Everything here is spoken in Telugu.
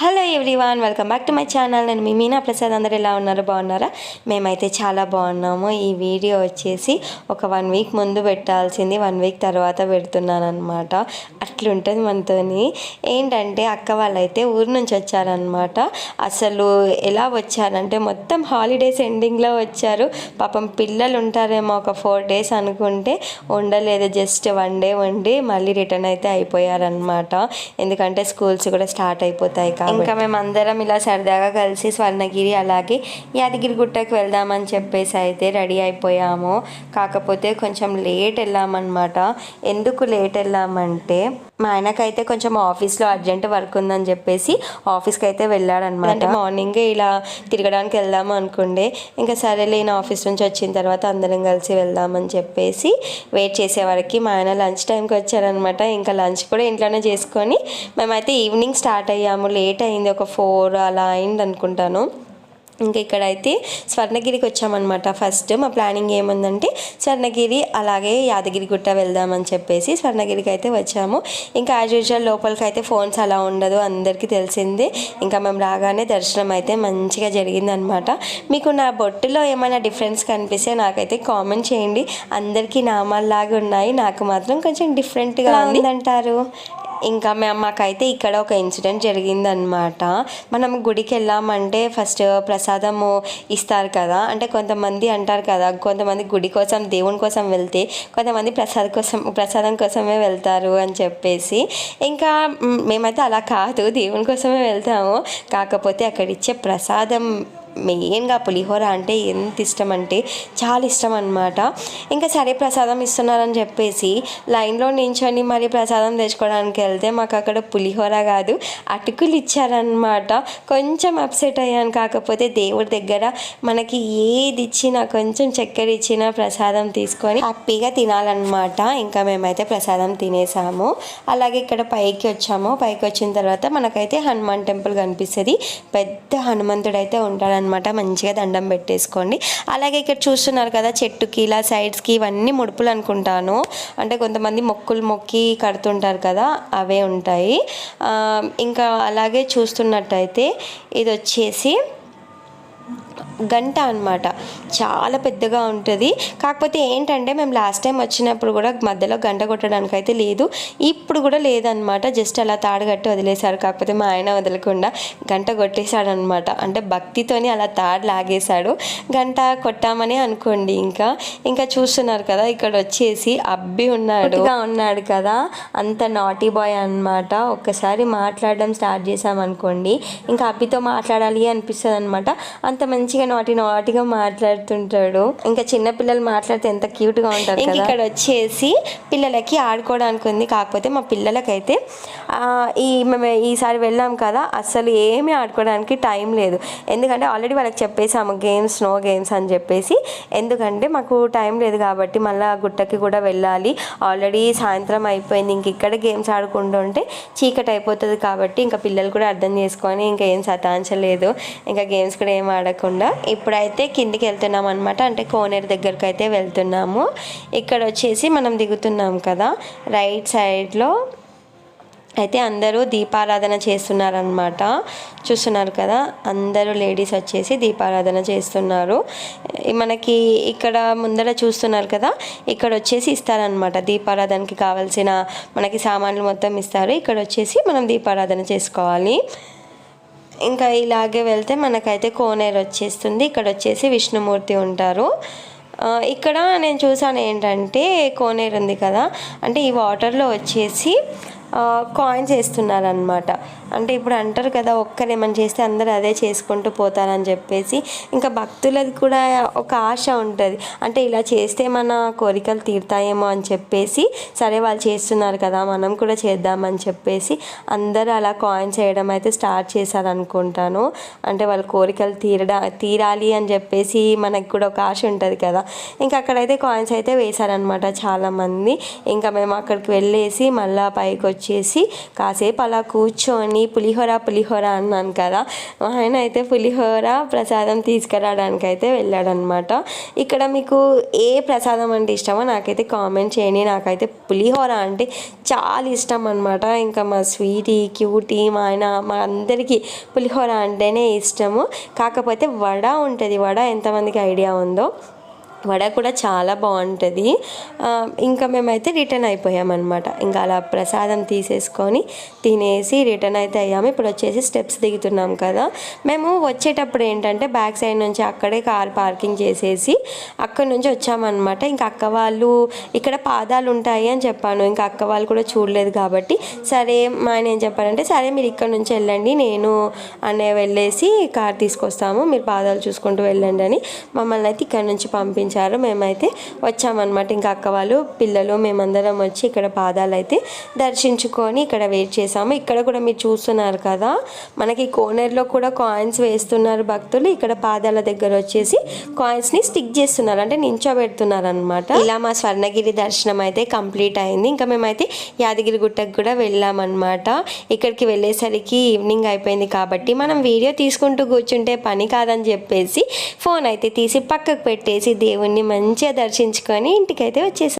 Hello. Everyone welcome back to my channel నేను మీ మీనా ప్రసాద్. అందరు ఎలా ఉన్నారు? బాగున్నారా? మేమైతే చాలా బాగున్నాము. ఈ వీడియో వచ్చేసి ఒక వన్ వీక్ ముందు పెట్టాల్సింది. వన్ వీక్ తర్వాత పెడుతున్నాను అనమాట అట్లుంటుంది మనతోని. ఏంటంటే అక్క వాళ్ళైతే ఊరు నుంచి వచ్చారనమాట అసలు ఎలా వచ్చారంటే మొత్తం హాలిడేస్ ఎండింగ్లో వచ్చారు. పాపం పిల్లలు ఉంటారేమో ఒక ఫోర్ డేస్ అనుకుంటే ఉండలేదు. జస్ట్ వన్ డే ఉండి మళ్ళీ రిటర్న్ అయితే అయిపోయారనమాట ఎందుకంటే స్కూల్స్ కూడా స్టార్ట్ అయిపోతాయి కాబట్టి. మేమందరం మేము అందరం ఇలా సరదాగా కలిసి స్వర్ణగిరి అలాగే యాదగిరి గుట్టకి వెళ్దామని చెప్పేసి అయితే రెడీ అయిపోయాము. కాకపోతే కొంచెం లేట్ వెళ్ళామన్నమాట. ఎందుకు లేట్ వెళ్ళామంటే మా ఆయనకైతే కొంచెం ఆఫీస్లో అర్జెంట్ వర్క్ ఉందని చెప్పేసి ఆఫీస్కి అయితే వెళ్ళాడనమాట. అంటే మార్నింగే ఇలా తిరగడానికి వెళ్దాము అనుకుండే. ఇంకా సరే లేని ఆఫీస్ నుంచి వచ్చిన తర్వాత అందరం కలిసి వెళ్దామని చెప్పేసి వెయిట్ చేసే వరకు మా ఆయన లంచ్ టైంకి వచ్చారనమాట. ఇంకా లంచ్ కూడా ఇంట్లోనే చేసుకొని మేమైతే ఈవినింగ్ స్టార్ట్ అయ్యాము. లేట్ అయింది ఒక ఫోర్ అలా అయింది అనుకుంటాను ఇంకా ఇక్కడైతే స్వర్ణగిరికి వచ్చామన్నమాట ఫస్ట్. మా ప్లానింగ్ ఏముందంటే స్వర్ణగిరి అలాగే యాదగిరి గుట్ట వెళ్దామని చెప్పేసి స్వర్ణగిరికి అయితే వచ్చాము. ఇంకా యాజ్ యూజువల్ లోపలికి అయితే ఫోన్స్ అలా ఉండదు అందరికీ తెలిసిందే. ఇంకా మేము రాగానే దర్శనం అయితే మంచిగా జరిగిందనమాట మీకు నా బొట్టులో ఏమైనా డిఫరెన్స్ కనిపిస్తే నాకైతే కామెంట్ చేయండి. అందరికీ నామాల్లాగా ఉన్నాయి. నాకు మాత్రం కొంచెం డిఫరెంట్గా ఉందంటారు. ఇంకా మేము మాకైతే ఇక్కడ ఒక ఇన్సిడెంట్ జరిగిందనమాట మనం గుడికి వెళ్ళామంటే ఫస్ట్ ప్రసాదము ఇస్తారు కదా. అంటే కొంతమంది అంటారు కదా కొంతమంది గుడి కోసం దేవుని కోసం వెళ్తే కొంతమంది ప్రసాదం కోసం ప్రసాదం కోసమే వెళ్తారు అని చెప్పేసి. ఇంకా మేమైతే అలా కాదు దేవుని కోసమే వెళ్తాము. కాకపోతే అక్కడ ఇచ్చే ప్రసాదం మెయిన్గా పులిహోర అంటే ఎంత ఇష్టం అంటే చాలా ఇష్టం అనమాట ఇంకా సరే ప్రసాదం ఇస్తున్నారని చెప్పేసి లైన్లో నించొని మరి ప్రసాదం తెచ్చుకోవడానికి వెళ్తే మాకు అక్కడ పులిహోర కాదు అటుకులు ఇచ్చారనమాట కొంచెం అప్సెట్ అయ్యాను. కాకపోతే దేవుడి దగ్గర మనకి ఏది ఇచ్చినా కొంచెం చక్కెర ఇచ్చినా ప్రసాదం తీసుకొని హ్యాపీగా తినాలన్నమాట. ఇంకా మేమైతే ప్రసాదం తినేసాము. అలాగే ఇక్కడ పైకి వచ్చాము. పైకి వచ్చిన తర్వాత మనకైతే హనుమాన్ టెంపుల్ కనిపిస్తుంది. పెద్ద హనుమంతుడు అయితే అనమాట మంచిగా దండం పెట్టేసుకోండి. అలాగే ఇక్కడ చూస్తున్నారు కదా చెట్టుకి ఇలా సైడ్స్కి ఇవన్నీ ముడుపులు అనుకుంటాను. అంటే కొంతమంది మొక్కులు మొక్కి కడుతుంటారు కదా అవే ఉంటాయి. ఇంకా అలాగే చూస్తున్నట్టయితే ఇది వచ్చేసి గంట అనమాట చాలా పెద్దగా ఉంటుంది. కాకపోతే ఏంటంటే మేము లాస్ట్ టైం వచ్చినప్పుడు కూడా మధ్యలో గంట కొట్టడానికి అయితే లేదు. ఇప్పుడు కూడా లేదనమాట జస్ట్ అలా తాడు కట్టి వదిలేశారు. కాకపోతే మా ఆయన వదలకుండా గంట కొట్టేశాడు అనమాట అంటే భక్తితోని అలా తాడు లాగేశాడు. గంట కొట్టామని అనుకోండి ఇంకా. ఇంకా చూస్తున్నారు కదా ఇక్కడ వచ్చేసి అబ్బి ఉన్నాడు. ఉన్నాడు కదా. అంత నాటీ బాయ్ అనమాట ఒక్కసారి మాట్లాడడం స్టార్ట్ చేసామనుకోండి ఇంకా అబ్బితో మాట్లాడాలి అనిపిస్తుంది అనమాట అంత మంచి మంచిగా నాటి నాటిగా మాట్లాడుతుంటాడు. ఇంకా చిన్న పిల్లలు మాట్లాడితే ఎంత క్యూట్గా ఉంటారు ఇంకా ఇక్కడ వచ్చేసి పిల్లలకి ఆడుకోవడానికి ఉంది. కాకపోతే మా పిల్లలకైతే ఈ మేము ఈసారి వెళ్ళాం కదా అస్సలు ఏమీ ఆడుకోవడానికి టైం లేదు. ఎందుకంటే ఆల్రెడీ వాళ్ళకి చెప్పేసాము గేమ్స్ నో గేమ్స్ అని చెప్పేసి. ఎందుకంటే మాకు టైం లేదు కాబట్టి మళ్ళీ గుట్టకి కూడా వెళ్ళాలి. ఆల్రెడీ సాయంత్రం అయిపోయింది. ఇంక ఇక్కడ గేమ్స్ ఆడుకుంటుంటే చీకటి అయిపోతుంది కాబట్టి ఇంకా పిల్లలు కూడా అర్థం చేసుకొని ఇంకా ఏం సతాంచలేదు. ఇంకా గేమ్స్ కూడా ఏం ఆడకుండా ఇప్పుడైతే కిందికి వెళ్తున్నాం అనమాట అంటే కోనేరు దగ్గరికి అయితే వెళ్తున్నాము. ఇక్కడ వచ్చేసి మనం దిగుతున్నాం కదా. రైట్ సైడ్లో అయితే అందరూ దీపారాధన చేస్తున్నారనమాట చూస్తున్నారు కదా? అందరూ లేడీస్ వచ్చేసి దీపారాధన చేస్తున్నారు. మనకి ఇక్కడ ముందర చూస్తున్నారు కదా? ఇక్కడ వచ్చేసి ఇస్తారనమాట దీపారాధనకి కావాల్సిన మనకి సామాన్లు మొత్తం ఇస్తారు. ఇక్కడ వచ్చేసి మనం దీపారాధన చేసుకోవాలి. ఇంకా ఇలాగే వెళ్తే మనకైతే కోనేరు వచ్చేస్తుంది. ఇక్కడ వచ్చేసి విష్ణుమూర్తి ఉంటారు. ఇక్కడ నేను చూసాను ఏంటంటే కోనేరు ఉంది కదా. అంటే ఈ వాటర్లో వచ్చేసి కాయిన్స్ వేస్తున్నారనమాట అంటే ఇప్పుడు అంటారు కదా ఒక్కరేమని చేస్తే అందరూ అదే చేసుకుంటూ పోతారని చెప్పేసి. ఇంకా భక్తులది కూడా ఒక ఆశ ఉంటుంది. అంటే ఇలా చేస్తే మన కోరికలు తీరుతాయేమో అని చెప్పేసి సరే వాళ్ళు చేస్తున్నారు కదా మనం కూడా చేద్దామని చెప్పేసి అందరూ అలా కాయిన్స్ వేయడం అయితే స్టార్ట్ చేశారనుకుంటాను. అంటే వాళ్ళ కోరికలు తీరడా తీరాలి అని చెప్పేసి మనకి కూడా ఒక ఆశ ఉంటుంది కదా. ఇంకా అక్కడైతే కాయిన్స్ అయితే వేశారనమాట చాలామంది. ఇంకా మేము అక్కడికి వెళ్ళేసి మళ్ళీ పైకి వచ్చేసి కాసేపు అలా కూర్చొని పులిహోర పులిహోర అన్నాను కదా. మా ఆయన అయితే పులిహోర ప్రసాదం తీసుకురావడానికి అయితే వెళ్ళాడనమాట. ఇక్కడ మీకు ఏ ప్రసాదం అంటే ఇష్టమో నాకైతే కామెంట్ చేయండి. నాకైతే పులిహోర అంటే చాలా ఇష్టం అనమాట ఇంకా మా స్వీటీ క్యూటీ మా ఆయన మా అందరికీ పులిహోర అంటేనే ఇష్టము. కాకపోతే వడ ఉంటుంది. వడ ఎంతమందికి ఐడియా ఉందో వడ కూడా చాలా బాగుంటుంది. ఇంకా మేమైతే రిటర్న్ అయిపోయామన్నమాట. ఇంకా అలా ప్రసాదం తీసేసుకొని తినేసి రిటర్న్ అయితే అయ్యాము. ఇప్పుడు వచ్చేసి స్టెప్స్ దిగుతున్నాం కదా. మేము వచ్చేటప్పుడు ఏంటంటే బ్యాక్ సైడ్ నుంచి అక్కడే కార్ పార్కింగ్ చేసేసి అక్కడి నుంచి వచ్చామన్నమాట. ఇంకా అక్క వాళ్ళు ఇక్కడ పాదాలు ఉంటాయి అని చెప్పాను. ఇంకా అక్క వాళ్ళు కూడా చూడలేదు కాబట్టి సరే మా ఆయన ఏం చెప్పారంటే సరే మీరు ఇక్కడ నుంచి వెళ్ళండి. నేను అనే వెళ్ళేసి కార్ తీసుకొస్తాము. మీరు పాదాలు చూసుకుంటూ వెళ్ళండి అని మమ్మల్ని అయితే ఇక్కడ నుంచి పంపించారు. మేమైతే వచ్చామన్నమాట. ఇంకా అక్క వాళ్ళు పిల్లలు మేమందరం వచ్చి ఇక్కడ పాదాలు అయితే దర్శించుకొని ఇక్కడ వెయిట్ చేసాము ఇక్కడ కూడా మీరు చూస్తున్నారు కదా మనకి కోనేరులో కూడా కాయిన్స్ వేస్తున్నారు భక్తులు. ఇక్కడ పాదాల దగ్గర వచ్చేసి కాయిన్స్ని స్టిక్ చేస్తున్నారు. అంటే నించోబెడుతున్నారు అనమాట ఇలా మా స్వర్ణగిరి దర్శనం అయితే కంప్లీట్ అయింది. ఇంకా మేమైతే యాదగిరి గుట్టకు కూడా వెళ్ళామన్నమాట. ఇక్కడికి వెళ్ళేసరికి ఈవినింగ్ అయిపోయింది కాబట్టి మనం వీడియో తీసుకుంటూ కూర్చుంటే పని కాదని చెప్పేసి ఫోన్ అయితే తీసి పక్కకు పెట్టేసి దేవుణ్ణి మంచిగా దర్శించుకొని ఇంటికైతే వచ్చేసాం.